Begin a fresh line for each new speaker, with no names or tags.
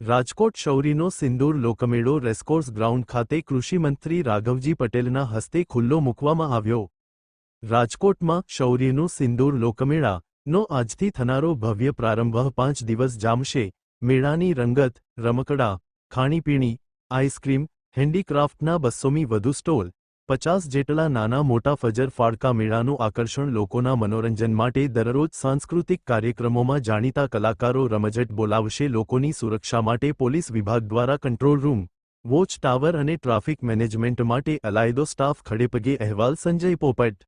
રાજકોટ શૌરીનો સિંદૂર લોકમેળો racecourse ground ખાતે કૃષિમંત્રી રાઘવજી પટેલના હસ્તે ખુલ્લો મૂકવામાં આવ્યો. રાજકોટમાં શૌર્યનું સિંદૂર લોકમેળા નો આજથી થનારો ભવ્ય પ્રારંભ પાંચ દિવસ જામશે. મેળાની રંગત, રમકડા, ખાણીપીણી, આઈસ્ક્રીમ, હેન્ડીક્રાફ્ટના બસ્સોમી વધુ સ્ટોલ પચાસ જેટલા નાના મોટા ફજર ફાળકા મેળાનું આકર્ષણ લોકોના મનોરંજન માટે દરરોજ સાંસ્કૃતિક કાર્યક્રમોમાં જાણીતા કલાકારો રમઝટ બોલાવશે લોકોની સુરક્ષા માટે પોલીસ વિભાગ દ્વારા કંટ્રોલ રૂમ, વોચ ટાવર અને ટ્રાફિક મેનેજમેન્ટ માટે અલાયદો સ્ટાફ ખડેપગે અહેવાલ સંજય પોપટ.